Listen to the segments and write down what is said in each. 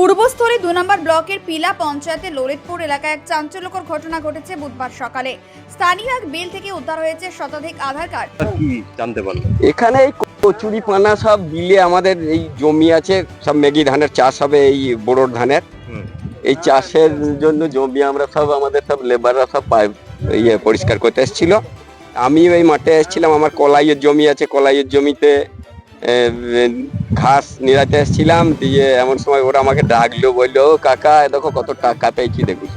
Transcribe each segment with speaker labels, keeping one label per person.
Speaker 1: পূর্বস্থলী দু নম্বর ব্লকের পিলা পঞ্চায়েতের ললিতপুর এলাকায় এক চাঞ্চল্যকর ঘটনা ঘটেছে বুধবার সকালে। স্থানীয় এক বিল থেকে উদ্ধার হয়েছে শতাধিক আধার কার্ড।
Speaker 2: কি জানতে পারল?
Speaker 3: এখানে এই কচুরি পানা সব বিলে আমাদের এই জমি আছে সব মেগি ধানের চাষ হবে এই বোরোর ধানের। এই চাষের জন্য জমি আমরা সব আমাদের সব লেবাররা সব পাইপ ইয়ে পরিষ্কার করতে এসেছিল। আমি ওই মাঠে এসেছিলাম আমার কলাইয়ের জমি আছে কলাইয়ের জমিতে ঘাস নিরাতে এসেছিলাম, দিয়ে এমন সময় ওরা আমাকে ডাকলো, বলল কাকা দেখো কত টাকা পেয়েছি দেখুছ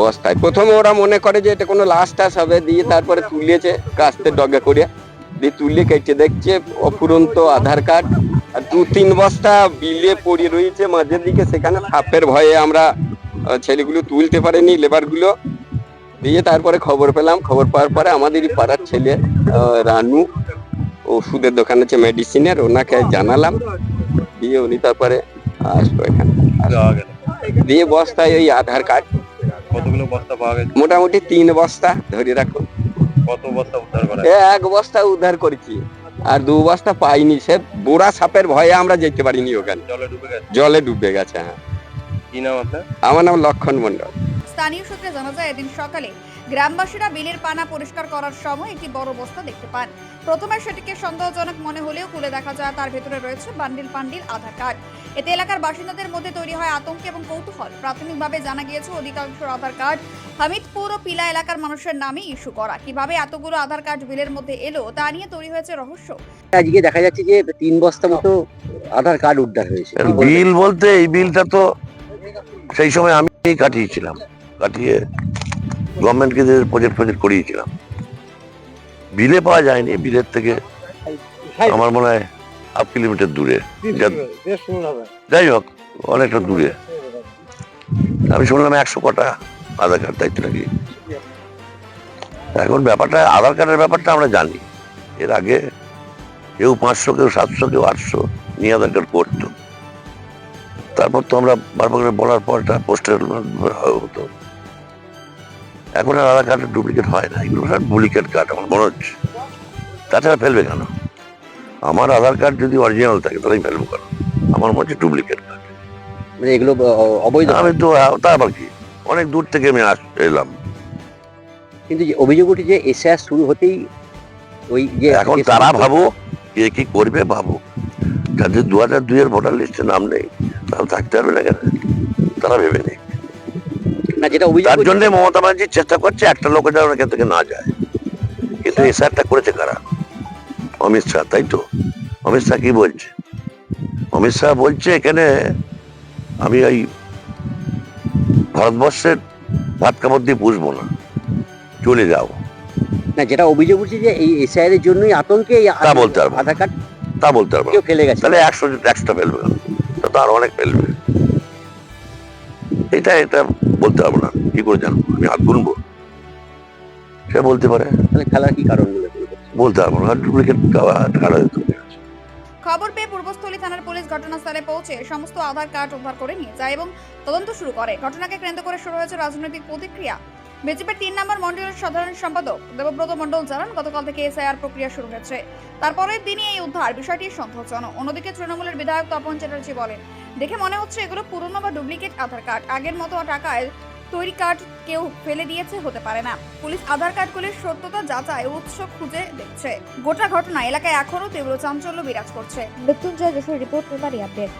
Speaker 3: বস্তায়। প্রথমে ওরা মনে করে যে এটা কোনো লাশ টাস হবে, দিয়ে তারপরে তুলেছে কাস্তে ডগে করে। দিয়ে তুলে কেটে দেখছে, অফুরন্ত আধার কার্ড। আর দু, তিন বস্তা বিলে পড়ে রয়েছে মাঝের দিকে, সেখানে সাপের ভয়ে আমরা ছেলেগুলো তুলতে পারেনি, লেবারগুলো। দিয়ে তারপরে খবর পেলাম। খবর পাওয়ার পরে আমাদেরই পাড়ার ছেলে রানু ওষুধের দোকান আছে মেডিসিনের ওনাকে জানালাম। দিয়ে উনি তারপরে আসলো এখানে। দিয়ে বস্তায় ওই আধার কার্ড।
Speaker 2: কতগুলো বস্তা পাওয়া গেছে?
Speaker 3: মোটামুটি তিন বস্তা ধরে রাখুন।
Speaker 2: কত বস্তা উদ্ধার করা
Speaker 3: এক বস্তা উদ্ধার করেছি। আর দু বস্তা পাইনি সে বুড়া সাপের ভয়ে আমরা যেতে পারিনি ওখানে।
Speaker 2: জলে ডুবে গেছে?
Speaker 3: জলে ডুবে গেছে হ্যাঁ।
Speaker 2: কি নাম আপনার?
Speaker 3: আমার নাম লক্ষণ মন্ডল
Speaker 1: স্থানীয় সূত্রে জানা যায় এদিন সকালে গ্রামবাসীরা বিলের পানা পরিষ্কার করার সময় একটি বড় বস্তা দেখতে পান। প্রথমে সেটিকে সন্দেহজনক মনে হলেও খুলে দেখা যায় তার ভেতরে রয়েছে বান্ডিল পান্ডিল আধার কার্ড। এতে এলাকার বাসিন্দাদের মধ্যে তৈরি হয় আতঙ্ক এবং কৌতূহল। প্রাথমিকভাবে জানা গিয়েছে অধিকাংশ আধার কার্ড হামিদপুর ও পিলা এলাকার মানুষের নামে ইস্যু করা। কীভাবে এতগুলো আধার কার্ড বিলের মধ্যে এলো তা নিয়ে তৈরি হয়েছে রহস্য।
Speaker 4: আজকে দেখা যাচ্ছে যে তিন বস্তা মতো আধার কার্ড উদ্ধার হয়েছে।
Speaker 5: বিল বলতে এই বিলটা তো সেই সময় আমি কাটিয়েছিলাম। কাটিয়ে গভর্নমেন্টকে যে প্রজেক্ট প্রজেক্ট করিয়েছিলাম। বিলে পাওয়া যায়নি বিলের থেকে আমার মনে হয় হাফ কিলোমিটার দূরে। যাই হোক অনেকটা দূরে। আমি শুনলাম একশো কটা আধার কার্ড দায়িত্ব নাকি। এখন ব্যাপারটা আধার কার্ডের ব্যাপারটা আমরা জানি। এর আগে কেউ পাঁচশো কেউ সাতশো কেউ আটশো নিয়ে আধার কার্ড করতো। তারপর তো আমরা বারবার করে বলার পর এটা পোস্টার হতো। এখন আর আধার কার্ডের ডুপ্লিকেট হয় না। এগুলো সব ডুপ্লিকেট কার্ড আমার মনে হচ্ছে তাছাড়া ফেলবে কেন? আমার আধার কার্ড যদি অরিজিনাল থাকে তাহলে ফেলব কেন? আমার মনে হচ্ছে ডুপ্লিকেট কার্ড
Speaker 4: মানে এগুলো অবৈধ
Speaker 5: আমি তো তা আবার কি? অনেক দূর থেকে আমি আস এলাম।
Speaker 4: কিন্তু যে অভিযোগ উঠেছে এসআর শুরু হতেই ওই যে
Speaker 5: এখন তারা ভাবো কে কি করবে ভাবো যাদের দু হাজার দুইয়ের ভোটার লিস্টে নাম নেই তারা থাকতে পারবে না কেন? তারা ভেবে নেই।
Speaker 4: না যেটা অভিযোগ
Speaker 5: তার জন্য মমতা ব্যানার্জি চেষ্টা করছে একটা লোক যেন এখান থেকে না যায়। কিন্তু এসআরটা করেছে কারা? অমিত শাহ তাই তো? অমিত শাহ কি বলছে? অমিত শাহ বলছে এখানে আমি ওই ভারতবর্ষের ভাত কাপড় দিয়ে পুষবো না। চলে যাও
Speaker 4: না যেটা অভিযোগ উঠছে যে এই এসআইআর এর জন্যই আতঙ্কে
Speaker 5: তা বলতে পারব।
Speaker 4: আধার কার্ড
Speaker 5: তা বলতে পারব
Speaker 4: কেউ ফেলে গেছে।
Speaker 5: তাহলে একশো একশোটা ফেলবে। তো আরও অনেক ফেলবে। এটা এটা বলতে পারব না। কি করে জানব? আমি হাত গুনবো সে বলতে পারে।
Speaker 4: তাহলে খেলার কি কারণ
Speaker 5: বলতে পারব না। ডুপ্লিকেট কারা
Speaker 1: খবর পেয়ে পূর্বস্থলী থানার পুলিশ ঘটনাস্থলে পৌঁছে সমস্ত আধার কার্ড উদ্ধার করে নিয়ে যায় এবং তদন্ত শুরু করে। ঘটনাকে কেন্দ্র করে শুরু হয়েছে রাজনৈতিক প্রতিক্রিয়া। বিজেপির তিন নম্বর মন্ডলের সাধারণ সম্পাদক দেবব্রত মণ্ডল জানান, গতকাল থেকে এসআইআর প্রক্রিয়া শুরু হয়েছে। তারপরের দিনই এই উদ্ধার বিষয়টি সন্দেহজনক। অন্যদিকে তৃণমূলের বিধায়ক তপন চ্যাটার্জি বলেন, দেখে মনে হচ্ছে এগুলো পুরনো বা ডুপ্লিকেট আধার কার্ড। আগের মতো টাকায় তৈরি কার্ড কেউ ফেলে দিয়েছে হতে পারে না। পুলিশ আধার কার্ডগুলির সত্যতা যাচাই উৎস খুঁজে দেখছে। গোটা ঘটনা এলাকায় এখনও তীব্র চাঞ্চল্য বিরাজ করছে। মৃত্যুঞ্জয় যশোর রিপোর্ট পেপারি আপডেট।